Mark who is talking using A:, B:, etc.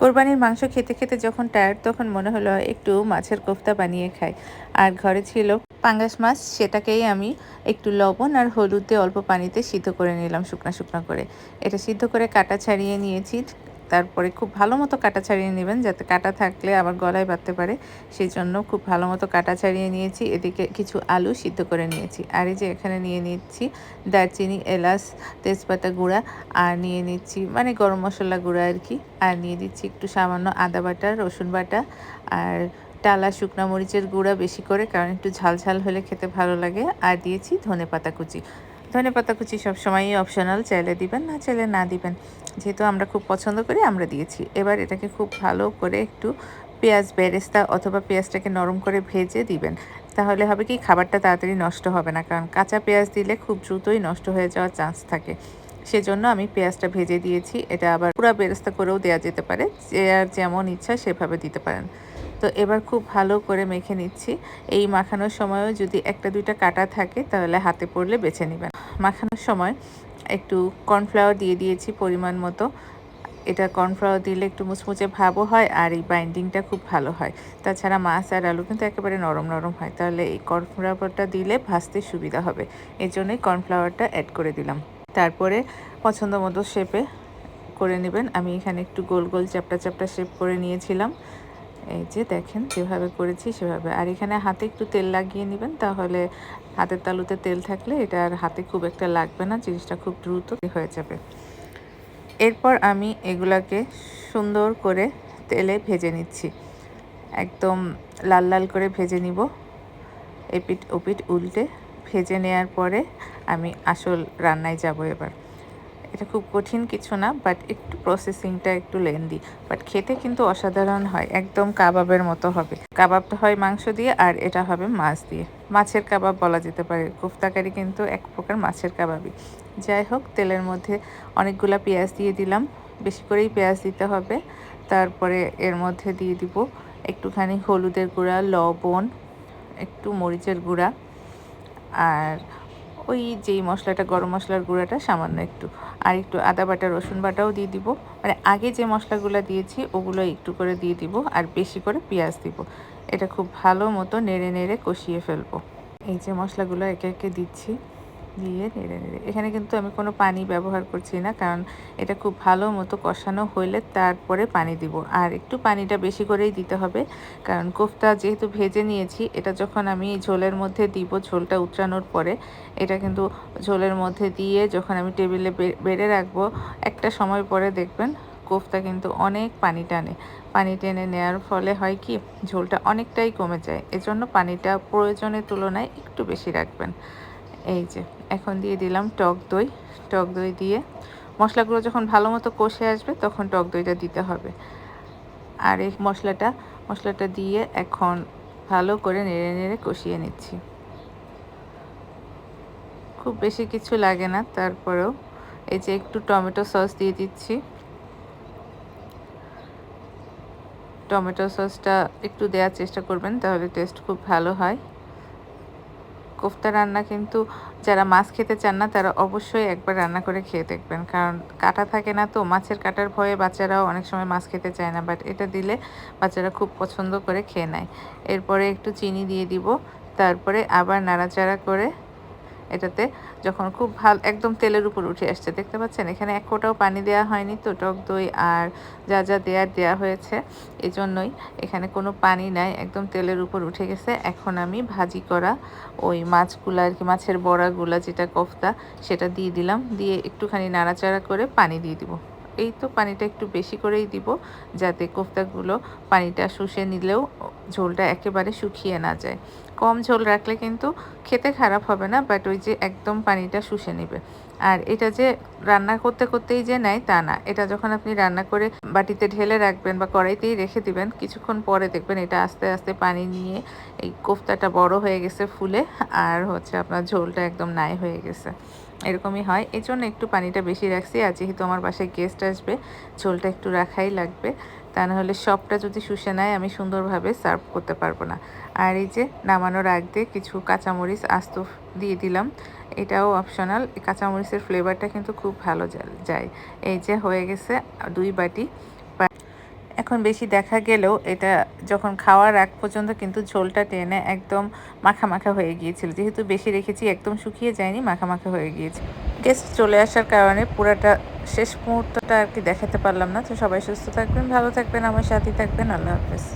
A: কোরবানির মাংস খেতে খেতে যখন টায়ার্ড তখন মনে হলো একটু মাছের কোফতা বানিয়ে খাই। আর ঘরে ছিল পাঙ্গাস মাছ, সেটাকেই আমি একটু লবণ আর হলুদ অল্প পানিতে সিদ্ধ করে নিলাম শুকনা শুকনা করে। এটা সিদ্ধ করে কাটা ছাড়িয়ে নিয়েছি। তারপরে খুব ভালো মতো কাটা ছাড়িয়ে নেবেন যাতে কাটা থাকলে আবার গলায় বাঁধতে পারে। সেই জন্য খুব ভালো মতো কাটা ছাড়িয়ে নিয়েছি, এদিকে কিছু আলু সিদ্ধ করে নিয়েছি। আর এই যে এখানে নিয়ে নিচ্ছি দারচিনি, এলাচ, তেজপাতা গুঁড়া, আর নিয়ে নিচ্ছি মানে গরম মশলা গুঁড়া আর কি। আর নিয়ে দিচ্ছি একটু সামান্য আদা বাটা, রসুন বাটা, আর টালা শুকনো মরিচের গুঁড়া বেশি করে, কারণ একটু ঝাল ঝাল হলে খেতে ভালো লাগে। আর দিয়েছি ধনে পাতা কুচি। ধনে পাতা কুচি সবসময়ই অপশনাল চাইলে দিবেন, না চাইলে না দিবেন। যেহেতু আমরা খুব পছন্দ করি, আমরা দিয়েছি। এবার এটাকে খুব ভালো করে একটু পেঁয়াজ বেরেস্তা অথবা পেঁয়াজটাকে নরম করে ভেজে দিবেন। তাহলে হবে কি, খাবারটা তাড়াতাড়ি নষ্ট হবে না, কারণ কাঁচা পেঁয়াজ দিলে খুব দ্রুতই নষ্ট হয়ে যাওয়ার চান্স থাকে। সেজন্য আমি পেঁয়াজটা ভেজে দিয়েছি। এটা আবার পুরো বেরেস্তা করেও দেওয়া যেতে পারে। যে আর যেমন ইচ্ছা সেভাবে দিতে পারেন। তো এবার খুব ভালো করে মেখে নিচ্ছি। এই মাখানোর সময়ও যদি একটা, দুইটা কাটা থাকে, তাহলে হাতে পড়লে বেছে নেবেন। মাখানোর সময় একটু কর্নফ্লাওয়ার দিয়ে দিয়েছি পরিমাণ মতো। এটা কর্নফ্লাওয়ার দিলে একটু মুচমুচে ভাবও হয় আর এই বাইন্ডিংটা খুব ভালো হয়। তাছাড়া মাছ আর আলু কিন্তু একেবারে নরম নরম হয়। তাহলে এই কর্নফ্লাওয়ারটা দিলে ভাজতে সুবিধা হবে। এই জন্যই কর্নফ্লাওয়ারটা অ্যাড করে দিলাম। তারপরে পছন্দ মতো শেপে করে নেবেন। আমি এখানে একটু গোল গোল চ্যাপটা চ্যাপটা শেপ করে নিয়েছিলাম। এই যে দেখেন যেভাবে করেছি সেভাবে। আর এখানে হাতে একটু তেল লাগিয়ে নেবেন, তাহলে হাতের তালুতে তেল থাকলে এটা আর হাতে খুব একটা লাগবে না, জিনিসটা খুব দ্রুত হয়ে যাবে। এরপর আমি এগুলাকে সুন্দর করে তেলে ভেজে নিচ্ছি। একদম লাল লাল করে ভেজে নিব। এপিট ওপিট উল্টে ভেজে নেওয়ার পরে আমি আসল রান্নায় যাব এবার। এটা খুব কঠিন কিছু না বাট একটু প্রসেসিংটা একটু লেন্দি বাট খেতে কিন্তু অসাধারণ হয়, একদম কাবাবের মতো হবে। কাবাবটা হয় মাংস দিয়ে আর এটা হবে মাছ দিয়ে। মাছের কাবাব বলা যেতে পারে। কোফতাকারি কিন্তু এক প্রকার মাছের কাবাবই। যাই হোক, তেলের মধ্যে অনেকগুলা পেঁয়াজ দিয়ে দিলাম। বেশি করেই পেঁয়াজ দিতে হবে। তারপরে এর মধ্যে দিয়ে দিব একটুখানি হলুদের গুঁড়া, লবণ, একটু মরিচের গুঁড়া, আর ওই যেই মশলাটা, গরম মশলার গুঁড়াটা সামান্য একটু। আর একটু আদা বাটা, রসুন বাটাও দিয়ে দিব। মানে আগে যে মশলাগুলো দিয়েছি, ওগুলো একটু করে দিয়ে দিব আর বেশি করে পেঁয়াজ দিব। এটা খুব ভালো মতো নেড়ে নেড়ে কষিয়ে ফেলব। এই যে মশলাগুলো একে একে দিচ্ছি। দিয়ে নেড়ে নেড়ে। এখানে কিন্তু আমি কোনো পানি ব্যবহার করছি না, কারণ এটা খুব ভালো মতো কষানো হইলে তারপরে পানি দিব। আর একটু পানিটা বেশি করেই দিতে হবে, কারণ কোফতা যেহেতু ভেজে নিয়েছি, এটা যখন আমি ঝোলের মধ্যে দিব, ঝোলটা উতরানোর পরে, এটা কিন্তু ঝোলের মধ্যে দিয়ে যখন আমি টেবিলে বেড়ে রাখব, একটা সময় পরে দেখবেন কোফতা কিন্তু অনেক পানি টানে। পানি টেনে নেওয়ার ফলে হয় কি, ঝোলটা অনেকটাই কমে যায়। এজন্য পানিটা প্রয়োজনের তুলনায় একটু বেশি রাখবেন। এই যে, এখন দিয়ে দিলাম টক দই। টক দই দিয়ে মশলাগুলো যখন ভালো মতো কষে আসবে তখন টক দইটা দিতে হবে। আর এই মশলাটা মশলাটা দিয়ে এখন ভালো করে নেড়ে নেড়ে কষিয়ে নিচ্ছি। খুব বেশি কিছু লাগে না, তারপরেও এই যে একটু টমেটো সস দিয়ে দিচ্ছি। টমেটো সসটা একটু দেওয়ার চেষ্টা করবেন, তাহলে টেস্ট খুব ভালো হয়। কোফতা রান্না কিন্তু যারা মাছ খেতে চান না, তারা অবশ্যই একবার রান্না করে খেয়ে দেখবেন। কারণ কাটা থাকে না তো, মাছের কাটার ভয়ে বাচ্চারাও অনেক সময় মাছ খেতে চায় না বাট এটা দিলে বাচ্চারা খুব পছন্দ করে খেয়ে নেয়। এরপরে একটু চিনি দিয়ে দিব, তারপরে আবার নাড়াচাড়া করে এটাতে যখন খুব ভালো একদম তেলের উপর উঠে আসছে, দেখতে পাচ্ছেন? এখানে এক কোটাও পানি দেওয়া হয়নি তো, টক দই আর যা যা দেওয়ার দেওয়া হয়েছে এই জন্যই এখানে কোনো পানি নাই, একদম তেলের উপর উঠে গেছে। এখন আমি ভাজি করা ওই মাছগুলো আর কি, মাছের বড়াগুলা, যেটা কোফতা, সেটা দিয়ে দিলাম। দিয়ে একটুখানি নাড়াচাড়া করে পানি দিয়ে দিব। এই তো পানিটা একটু বেশি করেই দিব, যাতে কোফতাগুলো পানিটা শুষে নিলেও ঝোলটা একেবারে শুকিয়ে না যায়। কম ঝোল রাখলে কিন্তু খেতে খারাপ হবে না বাট ওই যে একদম পানিটা শুষে নেবে। আর এটা যে রান্না করতে করতেই যে নেয়, তা না। এটা যখন আপনি রান্না করে বাটিতে ঢেলে রাখবেন বা কড়াইতেই রেখে দিবেন, কিছুক্ষণ পরে দেখবেন এটা আস্তে আস্তে পানি নিয়ে এই কোফতাটা বড় হয়ে গেছে ফুলে, আর হচ্ছে আপনার ঝোলটা একদম নাই হয়ে গেছে। এরকমই হয়। এই জন্য একটু পানিটা বেশি রাখছি। আর যেহেতু আমার বাসায় গেস্ট আসবে, ঝোলটা একটু রাখাই লাগবে। তা নাহলে সবটা যদি শুষে নেয়, আমি সুন্দরভাবে সার্ভ করতে পারব না। আর এই যে নামানোর আগ কিছু কাঁচামরিচ আস্ত দিয়ে দিলাম। এটাও অপশনাল কাঁচামরিচের ফ্লেভারটা কিন্তু খুব ভালো যায়। এই যে হয়ে গেছে দুই বাটি। এখন বেশি দেখা গেলেও এটা যখন খাওয়ার আগ পর্যন্ত কিন্তু ঝোলটা টেনে একদম মাখা মাখা হয়ে গিয়েছিল। যেহেতু বেশি রেখেছি, একদম শুকিয়ে যায়নি, মাখা মাখা হয়ে গিয়েছে। গেস্ট চলে আসার কারণে পুরাটা শেষ মুহূর্তটা আর কি দেখাতে পারলাম না। তো সবাই সুস্থ থাকবেন, ভালো থাকবেন, আমার সাথে থাকবেন। আল্লাহ হাফেজ।